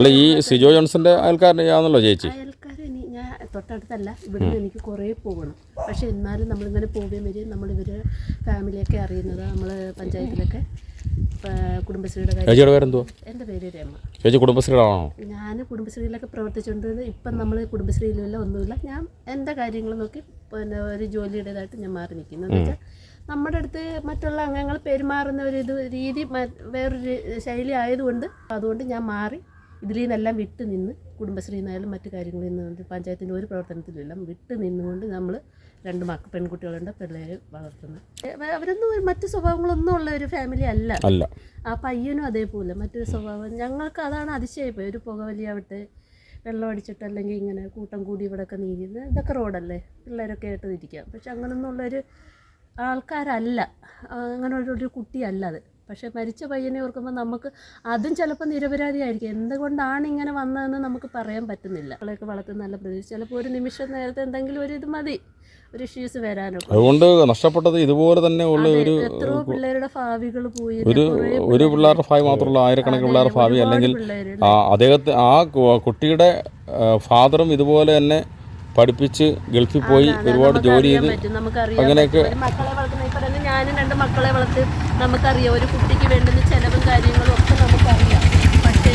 അല്ല ഈ സിജോ ജോൺസന്റെ അയൽക്കാരനാണല്ലോ ചേച്ചി? അയൽക്കാരെ ഇനി ഞാൻ തൊട്ടടുത്തല്ല. ഇവിടുന്ന് എനിക്ക് കുറേ പോകണം. പക്ഷെ എന്നാലും നമ്മളിങ്ങനെ പോവുകയും വരും നമ്മളിവർ ഫാമിലിയൊക്കെ അറിയുന്നത് നമ്മൾ പഞ്ചായത്തിലൊക്കെ കുടുംബശ്രീയുടെ കാര്യം. ചേച്ചിയുടെ എന്റെ പേര് രമ. ചേച്ചി കുടുംബശ്രീയിലാണോ? ഞാൻ കുടുംബശ്രീയിലൊക്കെ പ്രവർത്തിച്ചുകൊണ്ട് ഇപ്പം നമ്മൾ കുടുംബശ്രീയിലുമില്ല ഒന്നുമില്ല. ഞാൻ എന്റെ കാര്യങ്ങൾ നോക്കി പിന്നെ ഒരു ജോലിയുടേതായിട്ട് ഞാൻ മാറി നിൽക്കുന്നു. എന്ന് വെച്ചാൽ നമ്മുടെ അടുത്ത് മറ്റുള്ള അംഗങ്ങൾ പെരുമാറുന്ന ഒരു ഇത് രീതി മ- വേറൊരു ശൈലി ആയതുകൊണ്ട് അതുകൊണ്ട് ഞാൻ മാറി ഇതിൽ നിന്നെല്ലാം വിട്ട് നിന്ന് കുടുംബശ്രീയിൽ നിന്നായാലും മറ്റു കാര്യങ്ങളിൽ നിന്ന് പഞ്ചായത്തിന്റെ ഒരു പ്രവർത്തനത്തിലും വിട്ട് നിന്നുകൊണ്ട് നമ്മൾ രണ്ട് മക്ക പെൺകുട്ടികളുണ്ട് പിള്ളേരെ വളർത്തുന്നത് അവരൊന്നും മറ്റു സ്വഭാവങ്ങളൊന്നും ഉള്ള ഒരു ഫാമിലി അല്ല. അല്ല. ആ പയ്യനും അതേപോലെ മറ്റൊരു സ്വഭാവം. ഞങ്ങൾക്ക് അതാണ് അതിശയപ്പോയി ഒരു പുകവലിയാവട്ടെ വെള്ളം അടിച്ചിട്ട് അല്ലെങ്കിൽ ഇങ്ങനെ കൂട്ടം കൂടി ഇവിടെയൊക്കെ നീങ്ങുന്നത് ഇതൊക്കെ റോഡല്ലേ. പിള്ളേരൊക്കെ ആയിട്ട് ഇരിക്കാം പക്ഷെ അങ്ങനെയൊന്നുള്ളൊരു ആൾക്കാരല്ല. അങ്ങനെ ഒരു കുട്ടിയല്ല അത്. പക്ഷെ മരിച്ച പയ്യനെ ഓർക്കുമ്പോൾ നമുക്ക് അതും ചിലപ്പോൾ നിരപരാധിയായിരിക്കും. എന്തുകൊണ്ടാണ് ഇങ്ങനെ വന്നതെന്ന് നമുക്ക് പറയാൻ പറ്റുന്നില്ല. അവളെയൊക്കെ വളർത്തുന്ന നല്ല പ്രതീക്ഷ. ചിലപ്പോൾ ഒരു നിമിഷം നേരത്തെ എന്തെങ്കിലും ഒരു ഇത് മതി. ഒരു ഇഷ്യൂസ് വരാനൊക്കെ. അതുകൊണ്ട് നഷ്ടപ്പെട്ടത് ഇതുപോലെ തന്നെ ഉള്ള ഒരു എത്രയോ പിള്ളേരുടെ ഭാവികൾ പോയി. ഒരു ഒരു പിള്ളേരുടെ ഭാവി മാത്രമല്ല ആയിരക്കണക്കിന് പിള്ളേരുടെ ഭാവി അല്ലെങ്കിൽ അദ്ദേഹത്തെ ആ കുട്ടിയുടെ ഫാദറും ഇതുപോലെ തന്നെ പഠിപ്പിച്ച് ഗൾഫിൽ പോയി ഒരുപാട് ജോലി ചെയ്ത് അങ്ങനെയൊക്കെ മക്കളെ വളർത്തുന്ന ഇപ്പൊ തന്നെ ഞാനും രണ്ട് മക്കളെ വളർത്ത് നമുക്കറിയാം ഒരു കുട്ടിക്ക് വേണ്ടുന്ന ചെലവും കാര്യങ്ങളും ഒക്കെ നമുക്കറിയാം. പക്ഷേ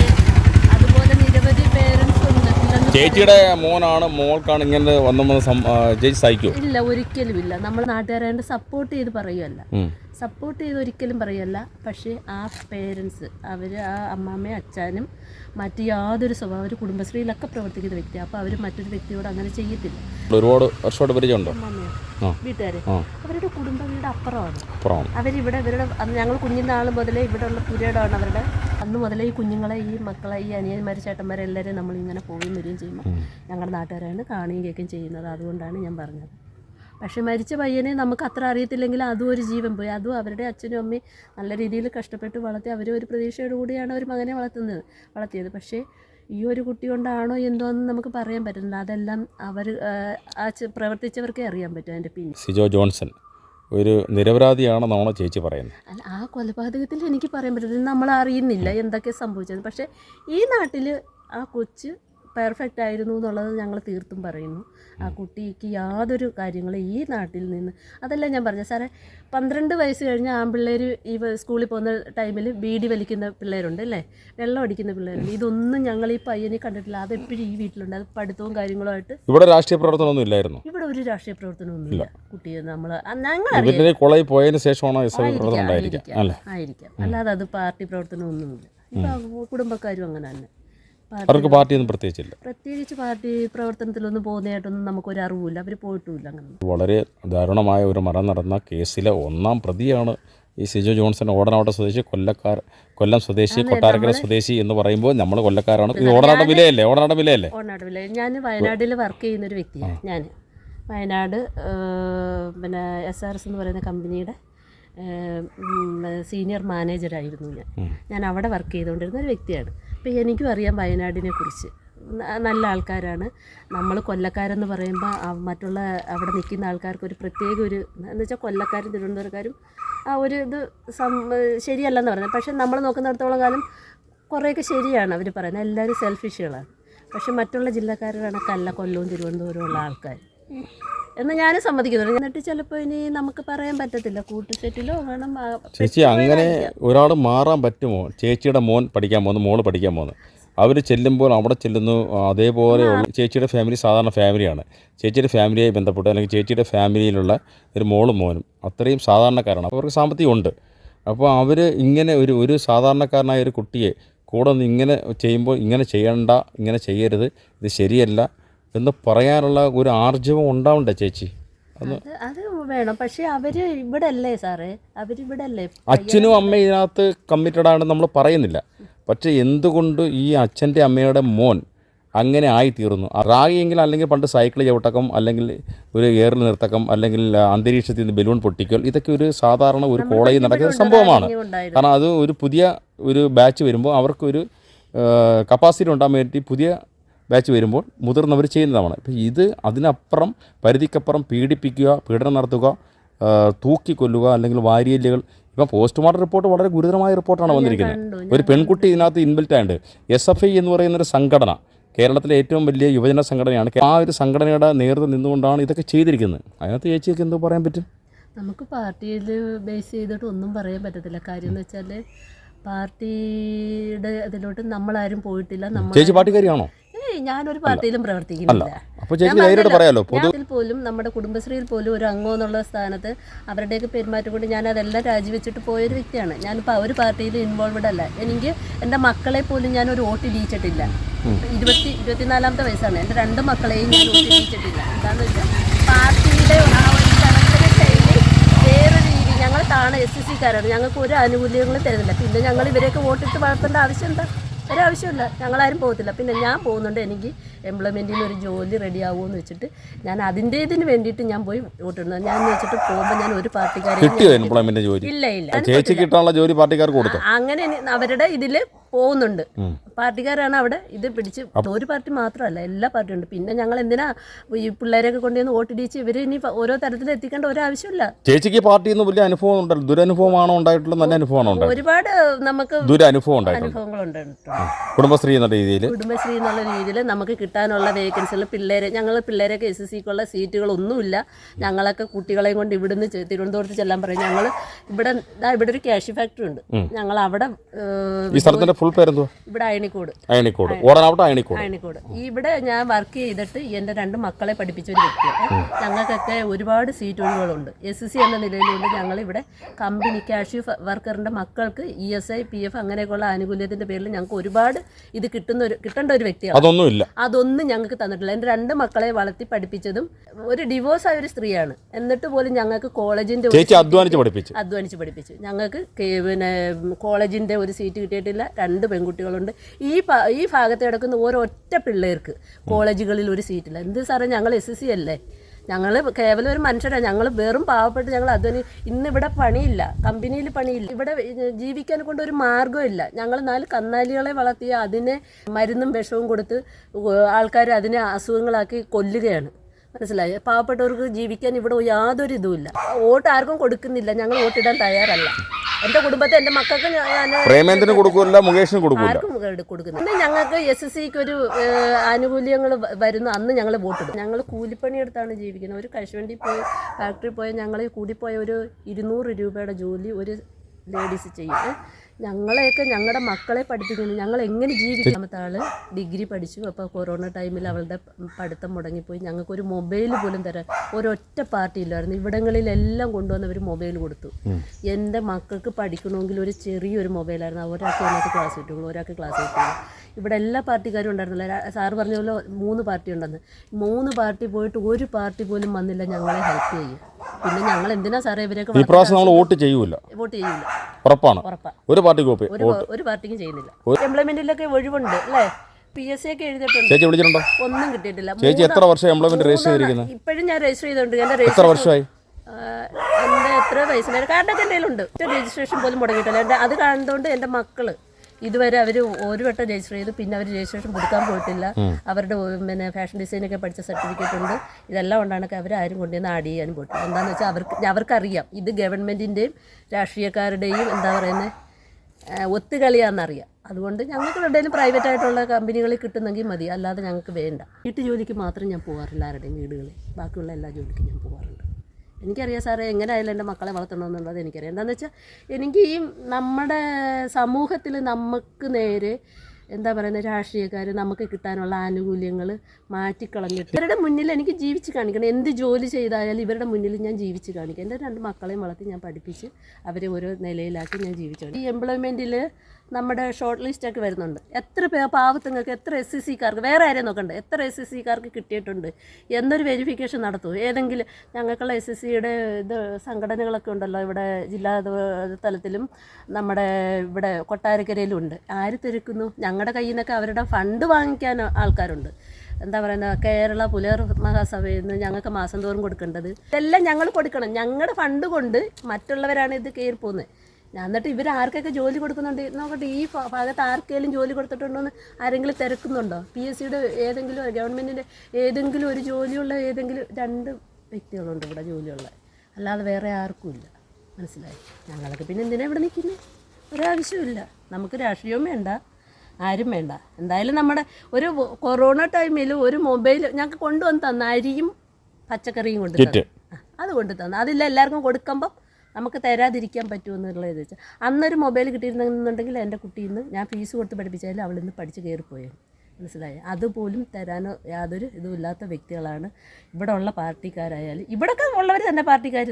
അതുപോലെ നിരവധി പേരൻസ് ഉണ്ട്. ചേച്ചിയുടെ മോനാണ് മോൾക്കാണ് ഇങ്ങനെ വന്നു ചേച്ചി സഹിക്കും ഇല്ല ഒരിക്കലും ഇല്ല നമ്മൾ നാട്ടുകാരായിട്ട് സപ്പോർട്ട് ചെയ്ത് പറയുമല്ല. സപ്പോർട്ട് ചെയ്ത് ഒരിക്കലും പറയല്ല. പക്ഷേ ആ പേരൻസ് അവർ ആ അമ്മാമ്മയും അച്ഛനും മറ്റ് യാതൊരു സ്വഭാവം ഒരു കുടുംബശ്രീയിലൊക്കെ പ്രവർത്തിക്കുന്ന വ്യക്തി അപ്പോൾ അവർ മറ്റൊരു വ്യക്തിയോട് അങ്ങനെ ചെയ്യത്തില്ല. ഒരുപാട് വർഷമായിട്ട് പരിചയമുണ്ടോ. വീട്ടുകാർ അവരുടെ കുടുംബ വീട് അപ്പുറമാണ്. അവർ അവരിവിടെ ഇവരുടെ കുഞ്ഞിന്റെ ആൾ മുതലേ ഇവിടെ ഉള്ള പുരയിടമാണ് അവരുടെ. അന്ന് മുതലേ ഈ കുഞ്ഞുങ്ങളെ ഈ മക്കളെ ഈ അനിയന്മാർ ചേട്ടന്മാരെ എല്ലാവരെയും നമ്മളിങ്ങനെ പോവുകയും വരികയും ചെയ്യുമ്പോൾ ഞങ്ങളുടെ നാട്ടുകാരാണ് കാണുകയും കേൾക്കുകയും ചെയ്യുന്നത്. അതുകൊണ്ടാണ് ഞാൻ പറഞ്ഞത്. പക്ഷെ മരിച്ച പയ്യനെ നമുക്ക് അത്ര അറിയത്തില്ലെങ്കിൽ അതും ഒരു ജീവൻ പോയി. അതും അവരുടെ അച്ഛനും അമ്മയും നല്ല രീതിയിൽ കഷ്ടപ്പെട്ട് വളർത്തി അവർ ഒരു പ്രതീക്ഷയോട് കൂടിയാണ് ഒരു മകനെ വളർത്തുന്നത് വളർത്തിയത്. പക്ഷേ ഈ ഒരു കുട്ടി കൊണ്ടാണോ എന്തോ എന്ന് നമുക്ക് പറയാൻ പറ്റുന്നില്ല അതെല്ലാം അവർ ആ പ്രവർത്തിച്ചവർക്കേ അറിയാൻ പറ്റും അതിന്റെ പിന്നെ സിജോ ജോൺസൺ ഒരു നിരപരാധിയാണെന്നാണോ ചേച്ചി പറയുന്നത്? അല്ല ആ കൊലപാതകത്തിൽ എനിക്ക് പറയാൻ പറ്റില്ല നമ്മൾ അറിയുന്നില്ല എന്തൊക്കെ സംഭവിച്ചത് പക്ഷേ ഈ നാട്ടിൽ ആ കൊച്ച് പെർഫെക്റ്റ് ആയിരുന്നു എന്നുള്ളത് ഞങ്ങൾ തീർത്തും പറയുന്നു. ആ കുട്ടിക്ക് യാതൊരു കാര്യങ്ങളും ഈ നാട്ടിൽ നിന്ന് അതല്ല ഞാൻ പറഞ്ഞു സാറേ പന്ത്രണ്ട് വയസ്സ് കഴിഞ്ഞ ആൺപിള്ളേർ ഈ സ്കൂളിൽ പോകുന്ന ടൈമിൽ ബീഡി വലിക്കുന്ന പിള്ളേരുണ്ട് അല്ലേ? വെള്ളം അടിക്കുന്ന പിള്ളേരുണ്ട്. ഇതൊന്നും ഞങ്ങൾ ഈ പയ്യനെ കണ്ടിട്ടില്ല. അതെപ്പോഴും ഈ വീട്ടിലുണ്ട്. അത് പഠിത്തവും കാര്യങ്ങളുമായിട്ട് ഇവിടെ രാഷ്ട്രീയ പ്രവർത്തനമൊന്നും ഇല്ലായിരുന്നു. ഇവിടെ ഒരു രാഷ്ട്രീയ പ്രവർത്തനമൊന്നുമില്ല കുട്ടിയെ നമ്മൾ ഞങ്ങൾ പോയതിന് ശേഷമാണോ ആയിരിക്കാം, ആയിരിക്കാം, അല്ലാതെ അത് പാർട്ടി പ്രവർത്തനമൊന്നുമില്ല. ഇപ്പം കുടുംബക്കാരും അങ്ങനെ തന്നെ. അവർക്ക് പാർട്ടിയൊന്നും പ്രത്യേകിച്ചില്ല. പ്രത്യേകിച്ച് പാർട്ടി പ്രവർത്തനത്തിലൊന്നും പോകുന്നതായിട്ടൊന്നും നമുക്കൊരു അറിവില്ല. അവർ പോയിട്ടുമില്ല അങ്ങനെ. വളരെ ദാരുണമായ ഒരു മരണം നടന്ന കേസിലെ ഒന്നാം പ്രതിയാണ് ഈ സിജു ജോൺസൺ ഓടനാട്ട സ്വദേശി കൊല്ലക്കാർ കൊല്ലം സ്വദേശി കൊട്ടാരക്കര സ്വദേശി എന്ന് പറയുമ്പോൾ നമ്മൾ കൊല്ലക്കാരാണ്. ഇത് ഓടനാട്ട വിലയല്ലേ? ഓടനാട്ട വിലയല്ലേ? ഓണാടുവില്ല ഞാൻ വയനാട്ടിൽ വർക്ക് ചെയ്യുന്ന ഒരു വ്യക്തിയാണ്. ഞാൻ വയനാട് പിന്നെ എസ് ആർ എസ് എന്ന് പറയുന്ന കമ്പനിയുടെ സീനിയർ മാനേജറായിരുന്നു ഞാൻ. ഞാൻ അവിടെ വർക്ക് ചെയ്തുകൊണ്ടിരുന്ന ഒരു വ്യക്തിയാണ്. അപ്പോൾ എനിക്കും അറിയാം വയനാടിനെ കുറിച്ച്. നല്ല ആൾക്കാരാണ്. നമ്മൾ കൊല്ലക്കാരെന്ന് പറയുമ്പോൾ മറ്റുള്ള അവിടെ നിൽക്കുന്ന ആൾക്കാർക്ക് ഒരു പ്രത്യേക ഒരു എന്ന് വെച്ചാൽ കൊല്ലക്കാരും തിരുവനന്തപുരക്കാരും ആ ഒരു ഇത് സം ശരിയല്ലെന്ന് പറയുന്നത്. പക്ഷേ നമ്മൾ നോക്കുന്നിടത്തോളം കാലം കുറേയൊക്കെ ശരിയാണ് അവർ പറയുന്നത്. എല്ലാവരും സെൽഫിഷുകളാണ് പക്ഷെ മറ്റുള്ള ജില്ലക്കാരുടെ കണക്കല്ല കൊല്ലവും തിരുവനന്തപുരവും ഉള്ള ആൾക്കാർ എന്ന് ഞാൻ സമ്മതിക്കുന്നുണ്ട്. എന്നിട്ട് ചിലപ്പോൾ ഇനി നമുക്ക് പറയാൻ പറ്റത്തില്ല. കൂട്ടുസെറ്റിലോ വേണം ചേച്ചി അങ്ങനെ ഒരാൾ മാറാൻ പറ്റുമോ? ചേച്ചിയുടെ മോൻ പഠിക്കാൻ പോകുന്നു മോൾ പഠിക്കാൻ പോകുന്നു. അവർ ചെല്ലുമ്പോൾ അവിടെ ചെല്ലുന്നു അതേപോലെ ചേച്ചിയുടെ ഫാമിലി സാധാരണ ഫാമിലിയാണ്. ചേച്ചിയുടെ ഫാമിലിയായി ബന്ധപ്പെട്ട് അല്ലെങ്കിൽ ചേച്ചിയുടെ ഫാമിലിയിലുള്ള ഒരു മോളും മോനും അത്രയും സാധാരണക്കാരാണ്. അവർക്ക് സാമ്പത്തികം ഉണ്ട്. അപ്പോൾ അവർ ഇങ്ങനെ ഒരു ഒരു സാധാരണക്കാരനായ ഒരു കുട്ടിയെ കൂടെ ഒന്ന് ഇങ്ങനെ ചെയ്യുമ്പോൾ ഇങ്ങനെ ചെയ്യണ്ട ഇങ്ങനെ ചെയ്യരുത് ഇത് ശരിയല്ല. എന്ന് പറയാനുള്ള ഒരു ആർജവം ഉണ്ടാവണ്ടേ ചേച്ചി? അത് വേണം. പക്ഷെ അവർ ഇവിടെ അല്ലേ സാറേ? അവരിവിടെ അല്ലേ അച്ഛനും അമ്മയും ഇതിനകത്ത് കമ്മിറ്റഡ് ആണെന്ന് നമ്മൾ പറയുന്നില്ല. പക്ഷേ എന്തുകൊണ്ട് ഈ അച്ഛന്റെ അമ്മയുടെ മോൻ അങ്ങനെ ആയി ആയിത്തീർന്നു? റാഗിയെങ്കിൽ അല്ലെങ്കിൽ പണ്ട് സൈക്കിൾ ചവിട്ടക്കം അല്ലെങ്കിൽ ഒരു എയറിൽ നിർത്തക്കം അല്ലെങ്കിൽ അന്തരീക്ഷത്തിൽ നിന്ന് ബലൂൺ പൊട്ടിക്കൽ ഇതൊക്കെ ഒരു സാധാരണ ഒരു കോളേജിൽ നടക്കുന്ന സംഭവമാണ്. കാരണം അത് ഒരു പുതിയ ഒരു ബാച്ച് വരുമ്പോൾ അവർക്കൊരു കപ്പാസിറ്റി ഉണ്ടാകാൻ വേണ്ടി പുതിയ ബാച്ച് വരുമ്പോൾ മുതിർന്നവർ ചെയ്യുന്നതാണ്. അപ്പോൾ ഇത് അതിനപ്പുറം പരിധിക്കപ്പുറം പീഡിപ്പിക്കുക പീഡനം നടത്തുക തൂക്കിക്കൊല്ലുക അല്ലെങ്കിൽ വാരിയല്ലുകൾ. ഇപ്പം പോസ്റ്റ്മോർട്ടം റിപ്പോർട്ട് വളരെ ഗുരുതരമായ റിപ്പോർട്ടാണ് വന്നിരിക്കുന്നത്. ഒരു പെൺകുട്ടി ഇതിനകത്ത് ഇൻബിൽറ്റ് ആയിട്ട് എസ് എഫ് ഐ എന്ന് പറയുന്ന ഒരു സംഘടന കേരളത്തിലെ ഏറ്റവും വലിയ യുവജന സംഘടനയാണ്. ആ ഒരു സംഘടനയുടെ നേതൃത്വം നിന്നുകൊണ്ടാണ് ഇതൊക്കെ ചെയ്തിരിക്കുന്നത്. അതിനകത്ത് ചേച്ചിക്ക് എന്തോ പറയാൻ പറ്റും? നമുക്ക് പാർട്ടിയിൽ ബേസ് ചെയ്തിട്ട് ഒന്നും പറയാൻ പറ്റത്തില്ല. കാര്യം എന്ന് വെച്ചാൽ പാർട്ടിയുടെ അതിലോട്ട് നമ്മളാരും പോയിട്ടില്ല. നമ്മൾ ചേച്ചി പാർട്ടിക്കാരിയാണോ? ഞാനൊരു പാർട്ടിയിലും പ്രവർത്തിക്കുന്നില്ല. അപ്പോൾ ചേച്ചി ധൈര്യമായിട്ട് പറയാലോ? പൊതു പോലും നമ്മുടെ കുടുംബശ്രീയിൽ പോലും ഒരു അംഗം എന്നുള്ള സ്ഥാനത്ത് അവരുടെയൊക്കെ പെരുമാറ്റം കൊണ്ട് ഞാൻ അതെല്ലാം രാജിവെച്ചിട്ട് പോയൊരു വ്യക്തിയാണ്. ഞാനിപ്പോൾ ഒരു പാർട്ടിയിൽ ഇൻവോൾവഡ് അല്ല. എനിക്ക് എന്റെ മക്കളെ പോലും ഞാൻ ഒരു വോട്ട് ഇടിയിച്ചിട്ടില്ല. ഇരുപത്തി ഇരുപത്തിനാലാമത്തെ വയസ്സാണ്. എന്റെ രണ്ട് മക്കളെയും ഞാൻ വോട്ട് ഇടിയിച്ചിട്ടില്ല. എന്താണെന്ന് വെച്ചാൽ പാർട്ടിയുടെ ആ ഒരു പ്രവർത്തന ശൈലി വേറൊരു രീതി. ഞങ്ങൾ താണ എസ് സി സിക്കാരാണ് ഞങ്ങൾക്ക് ഒരു ആനുകൂല്യങ്ങളും തരുന്നില്ല. പിന്നെ ഞങ്ങൾ ഇവരെയൊക്കെ വോട്ടിട്ട് വളർത്തേണ്ട ആവശ്യം എന്താ? ഒരാവശ്യമില്ല ഞങ്ങളാരും പോകത്തില്ല. പിന്നെ ഞാൻ പോകുന്നുണ്ട് എനിക്ക് എംപ്ലോയ്മെന്റിന് ഒരു ജോലി റെഡി ആവുമെന്ന് വെച്ചിട്ട് ഞാൻ അതിന്റെ ഇതിന് വേണ്ടിയിട്ട് ഞാൻ പോയി വോട്ടിടുന്നത് ഞാൻ വെച്ചിട്ട് പോകുമ്പോൾ ഞാൻ ഒരു പാർട്ടിക്കാരെ ജോലി? ഇല്ല ഇല്ല. ചേച്ചി കിട്ടാനുള്ള ജോലി പാർട്ടിക്കാർക്ക് കൊടുത്തു? അങ്ങനെ അവരുടെ ഇതിൽ പോകുന്നുണ്ട്. പാർട്ടിക്കാരാണ് അവിടെ ഇത് പിടിച്ച്. ഒരു പാർട്ടി മാത്രമല്ല എല്ലാ പാർട്ടിയും ഉണ്ട്. പിന്നെ ഞങ്ങൾ എന്തിനാ ഈ പിള്ളേരെയൊക്കെ കൊണ്ടുവന്ന് വോട്ടിടിച്ച് ഇവർ ഇനി ഓരോ തരത്തിൽ എത്തിക്കേണ്ട ഒരു ആവശ്യമില്ല. ചേച്ചിക്ക് പാർട്ടിയിൽ നിന്ന് വലിയ അനുഭവം ഉണ്ടല്ലോ. ദുരനുഭവമാണോ ഉണ്ടായിട്ടുള്ള നല്ല അനുഭവമാണോ ഒരുപാട് നമുക്ക് ദുരനുഭവം ഉണ്ടായിട്ടുണ്ട്. കേട്ടോ. കുടുംബശ്രീ എന്ന രീതിയിൽ കുടുംബശ്രീ എന്നുള്ള രീതിയിൽ നമുക്ക് കിട്ടാനുള്ള വേക്കൻസികൾ പിള്ളേരെ ഞങ്ങൾ പിള്ളേരൊക്കെ എസ് എസ് സിക്കുള്ള സീറ്റുകളൊന്നുമില്ല. ഞങ്ങളൊക്കെ കുട്ടികളെയും കൊണ്ട് ഇവിടുന്ന് തിരുവനന്തപുരത്ത് ചെല്ലാൻ പറയും. ഞങ്ങൾ ഇവിടെ ഇതാ ഇവിടെ ഒരു ക്യാഷ് ഫാക്ടറി ഉണ്ട്. ഞങ്ങൾ അവിടെ ഏഹ്, ഈ സ്ഥലത്തിന്റെ ഫുൾ പേരെന്തുവാ? ഇവിടെ അയണിക്കോട്. അയണിക്കോട്. ഓടാനാവട്ടെ അയണിക്കോട്. അയണിക്കോട്. ഇവിടെ ഞാൻ വർക്ക് ചെയ്തിട്ട് എന്റെ രണ്ട് മക്കളെ പഠിപ്പിച്ച ഒരു വ്യക്തിയാണ് ഞങ്ങൾക്കൊക്കെ ഒരുപാട് സീറ്റ് ഒഴിവുകളുണ്ട്. എസ് എസ് സി എന്ന നിലയിലുണ്ട് ഞങ്ങൾ ഇവിടെ കമ്പനി ക്യാഷ് വർക്കറിന്റെ മക്കൾക്ക് E S I P F അങ്ങനെയൊക്കെയുള്ള ആനുകൂല്യത്തിന്റെ പേരിൽ ഞങ്ങൾക്ക് ഒരുപാട് ഇത് കിട്ടുന്ന ഒരു കിട്ടേണ്ട ഒരു വ്യക്തിയാണ് അതൊന്നുമില്ല. അതൊന്നും ഞങ്ങൾക്ക് തന്നിട്ടില്ല. എന്റെ രണ്ട് മക്കളെ വളർത്തി പഠിപ്പിച്ചതും ഒരു ഡിവോഴ്സ് ആയ ഒരു സ്ത്രീയാണ്. എന്നിട്ട് പോലും ഞങ്ങൾക്ക് കോളേജിന്റെ അധ്വാനിച്ച് പഠിപ്പിച്ചു. അധ്വാനിച്ച് പഠിപ്പിച്ചു. ഞങ്ങൾക്ക് പിന്നെ കോളേജിന്റെ ഒരു സീറ്റ് കിട്ടിയിട്ടില്ല. രണ്ട് പെൺകുട്ടികളുണ്ട്. ഈ ഈ ഭാഗത്ത് കിടക്കുന്ന ഓരോ ഒറ്റ പിള്ളേർക്ക് കോളേജുകളിൽ ഒരു സീറ്റില്ല എന്ത് സാറേ ഞങ്ങൾ എസ് എസ് സി അല്ലേ? ഞങ്ങൾ കേവലം ഒരു മനുഷ്യരാണ് ഞങ്ങൾ വെറും പാവപ്പെട്ട് ഞങ്ങൾ അതിന് ഇന്ന് ഇവിടെ പണിയില്ല. കമ്പനിയിൽ പണിയില്ല. ഇവിടെ ജീവിക്കാൻ കൊണ്ട് ഒരു മാർഗമില്ല ഞങ്ങൾ നാല് കന്നാലികളെ വളർത്തി അതിനെ മരുന്നും വിഷവും കൊടുത്ത് ആൾക്കാർ അതിനെ അസുഖങ്ങളാക്കി കൊല്ലുകയാണ്. മനസ്സിലായി? പാവപ്പെട്ടവർക്ക് ജീവിക്കാൻ ഇവിടെ യാതൊരു ഇതുമില്ല വോട്ട് ആർക്കും കൊടുക്കുന്നില്ല. ഞങ്ങൾ വോട്ടിടാൻ തയ്യാറല്ല. എന്റെ കുടുംബത്തെ എന്റെ മക്കൾക്ക് പ്രേമേന്ദ്രന് കൊടുക്കൂല മുകേഷിന് കൊടുക്കൂല. ഞങ്ങൾക്ക് എസ് എസ് സിക്ക് ഒരു ആനുകൂല്യങ്ങൾ വരുന്ന. അന്ന് ഞങ്ങൾ വോട്ടിടും ഞങ്ങൾ കൂലിപ്പണിയെടുത്താണ് ജീവിക്കുന്നത്. ഒരു കശുവണ്ടി പോയി ഫാക്ടറി പോയി ഞങ്ങൾ കൂടിപ്പോയ ഒരു ഇരുന്നൂറ് രൂപയുടെ ജോലി ഒരു ലേഡീസ് ചെയ്യും. ഞങ്ങളെയൊക്കെ ഞങ്ങളുടെ മക്കളെ പഠിപ്പിക്കുന്നു. ഞങ്ങൾ എങ്ങനെ ജീവിക്കാമത്തെ ആൾ ഡിഗ്രി പഠിച്ചു. അപ്പോൾ കൊറോണ ടൈമിൽ അവളുടെ പഠിത്തം മുടങ്ങിപ്പോയി. ഞങ്ങൾക്കൊരു മൊബൈൽ പോലും തരാൻ ഒരൊറ്റ പാർട്ടി ഇല്ലായിരുന്നു. ഇവിടങ്ങളിലെല്ലാം കൊണ്ടുവന്നവർ മൊബൈൽ കൊടുത്തു. എന്റെ മക്കൾക്ക് പഠിക്കണമെങ്കിൽ ഒരു ചെറിയൊരു മൊബൈലായിരുന്നു. ഒരാൾക്ക് അതിനകത്ത് ക്ലാസ് കിട്ടുള്ളൂ ഒരാൾക്ക് ക്ലാസ് കിട്ടുള്ളൂ ഇവിടെ എല്ലാ പാർട്ടിക്കാരും ഉണ്ടായിരുന്നില്ല. സാറ് പറഞ്ഞ പോലെ മൂന്ന് പാർട്ടി ഉണ്ടെന്ന്. മൂന്ന് പാർട്ടി പോയിട്ട് ഒരു പാർട്ടി പോലും വന്നില്ല ഞങ്ങളെ ഹെൽപ്പ് ചെയ്യും. പിന്നെ ഞങ്ങൾ എന്തിനാ സാറേ ഇവരെയൊക്കെ വോട്ട് ചെയ്യൂല. വോട്ട് ചെയ്യില്ല ഉറപ്പാണ്. ഒരു പാർട്ടി കോപ്പി. ഒരു പാർട്ടിക്കും ചെയ്യുന്നില്ല. എംപ്ലോയ്മെന്റിലൊക്കെ ഒഴിവുണ്ട് അല്ലേ? പി എസ് സി ഒക്കെ എഴുതിയിട്ടുണ്ട്. ചേച്ചി വിളിച്ചിട്ടുണ്ടോ? ഒന്നും കിട്ടിയിട്ടില്ല. ചേച്ചി എത്ര വർഷം എംപ്ലോയ്മെന്റ് രജിസ്റ്റർ ചെയ്തിരിക്കുന്നത്? ഇപ്പോഴും ഞാൻ രജിസ്റ്റർ എത്ര വർഷമായി? എന്റെ എത്ര വയസ്സിലായി കാർഡൊക്കെ എന്റെ കയ്യിലുണ്ട്. രജിസ്ട്രേഷൻ പോലും മുടങ്ങിയിട്ടില്ല. എന്റെ അത് കാണുന്നതുകൊണ്ട് എന്റെ മക്കൾ ഇതുവരെ അവർ ഒരു വട്ടം രജിസ്റ്റർ ചെയ്തു. പിന്നെ അവർ രജിസ്ട്രേഷൻ കൊടുക്കാൻ പോയിട്ടില്ല. അവരുടെ പിന്നെ ഫാഷൻ ഡിസൈനൊക്കെ പഠിച്ച സർട്ടിഫിക്കറ്റ് ഉണ്ട്. ഇതെല്ലാം കൊണ്ടാണ് അവർ ആരും കൊണ്ടുവന്ന് ആഡ് ചെയ്യാനും പോയിട്ടില്ല. എന്താണെന്ന് വെച്ചാൽ അവർക്ക് അവർക്കറിയാം. ഇത് ഗവൺമെന്റിന്റെയും രാഷ്ട്രീയക്കാരുടെയും എന്താ പറയുന്നത് ഒത്തുകളിയാണെന്നറിയാം അതുകൊണ്ട് ഞങ്ങൾക്ക് എവിടെയെങ്കിലും പ്രൈവറ്റ് ആയിട്ടുള്ള കമ്പനികളിൽ കിട്ടുന്നെങ്കിൽ മതി. അല്ലാതെ ഞങ്ങൾക്ക് വേണ്ട. വീട്ടു ജോലിക്ക് മാത്രം ഞാൻ പോകാറില്ല ആരുടെയും വീടുകളിൽ. ബാക്കിയുള്ള എല്ലാ ജോലിക്കും ഞാൻ പോകാറുണ്ട് എനിക്കറിയാം സാറേ എങ്ങനെയായാലും എന്റെ മക്കളെ വളർത്തണമെന്നുള്ളത് എനിക്കറിയാം. എന്താണെന്ന് വെച്ചാൽ എനിക്ക് ഈ നമ്മുടെ സമൂഹത്തിൽ നമുക്ക് നേരെ എന്താ പറയുന്നത് രാഷ്ട്രീയക്കാർ നമുക്ക് കിട്ടാനുള്ള ആനുകൂല്യങ്ങൾ മാറ്റിക്കളഞ്ഞിട്ട് ഇവരുടെ മുന്നിൽ എനിക്ക് ജീവിച്ച് കാണിക്കണം. എന്ത് ജോലി ചെയ്തായാലും ഇവരുടെ മുന്നിൽ ഞാൻ ജീവിച്ച് കാണിക്കും. എന്റെ രണ്ട് മക്കളെയും വളർത്തി ഞാൻ പഠിപ്പിച്ച് അവരെ ഓരോ നിലയിലാക്കി ഞാൻ ജീവിച്ചു ഈ എംപ്ലോയ്മെന്റിൽ നമ്മുടെ ഷോർട്ട് ലിസ്റ്റൊക്കെ വരുന്നുണ്ട്. എത്ര പേ പാവത്തുങ്ങൾക്ക് എത്ര എസ് സി സിക്കാർക്ക് വേറെ ആരെയും നോക്കണ്ട? എത്ര എസ് സി സിക്കാർക്ക് കിട്ടിയിട്ടുണ്ട്? എന്നൊരു വെരിഫിക്കേഷൻ നടത്തുമോ ഏതെങ്കിലും ഞങ്ങൾക്കുള്ള എസ് എസ് സിയുടെ ഇത് സംഘടനകളൊക്കെ ഉണ്ടല്ലോ ഇവിടെ ജില്ലാ തലത്തിലും നമ്മുടെ ഇവിടെ കൊട്ടാരക്കരയിലും ഉണ്ട് ആര് തിരക്കുന്നു? ഞങ്ങളുടെ കയ്യിൽ നിന്നൊക്കെ അവരുടെ ഫണ്ട് വാങ്ങിക്കാൻ ആൾക്കാരുണ്ട്. എന്താ പറയുന്നത് കേരള പുലർ മഹാസഭയിൽ നിന്ന് ഞങ്ങൾക്ക് മാസം തോറും കൊടുക്കേണ്ടത്. ഇതെല്ലാം ഞങ്ങൾ കൊടുക്കണം. ഞങ്ങളുടെ ഫണ്ട് കൊണ്ട് മറ്റുള്ളവരാണ് ഇത് കയറി പോകുന്നത് എന്നിട്ട് ഇവർ ആർക്കൊക്കെ ജോലി കൊടുക്കുന്നുണ്ട്? നോക്കട്ടെ ഈ ഭാഗത്ത് ആർക്കെങ്കിലും ജോലി കൊടുത്തിട്ടുണ്ടോ എന്ന് ആരെങ്കിലും തിരക്കുന്നുണ്ടോ? പി എസ് സിയുടെ ഏതെങ്കിലും ഗവൺമെന്റിന്റെ ഏതെങ്കിലും ഒരു ജോലിയുള്ള ഏതെങ്കിലും രണ്ട് വ്യക്തികളുണ്ട് ഇവിടെ ജോലിയുള്ള. അല്ലാതെ വേറെ ആർക്കുമില്ല മനസ്സിലായി? ഞങ്ങളൊക്കെ പിന്നെ എന്തിനാണ് ഇവിടെ നിൽക്കുന്നത് ഒരാവശ്യമില്ല നമുക്ക് രാഷ്ട്രീയവും വേണ്ട ആരും വേണ്ട. എന്തായാലും നമ്മുടെ ഒരു കൊറോണ ടൈമിൽ ഒരു മൊബൈൽ ഞങ്ങൾക്ക് കൊണ്ടുവന്ന് തന്ന അരിയും പച്ചക്കറിയും കൊണ്ട് തന്നു. അത് കൊണ്ട് തന്നു. അതില്ല എല്ലാവർക്കും കൊടുക്കുമ്പം നമുക്ക് തരാതിരിക്കാൻ പറ്റുമെന്നുള്ളത് വെച്ചാൽ അന്നൊരു മൊബൈൽ കിട്ടിയിരുന്നെന്നുണ്ടെങ്കിൽ എന്റെ കുട്ടിയിൽ നിന്ന് ഞാൻ ഫീസ് കൊടുത്ത് പഠിപ്പിച്ചാലും അവളിൽ നിന്ന് പഠിച്ച് കയറിപ്പോയി മനസ്സിലായി? അതുപോലും തരാനോ യാതൊരു ഇതുമില്ലാത്ത വ്യക്തികളാണ് ഇവിടെ ഉള്ള പാർട്ടിക്കാരായാലും ഇവിടെയൊക്കെ ഉള്ളവർ തന്നെ പാർട്ടിക്കാർ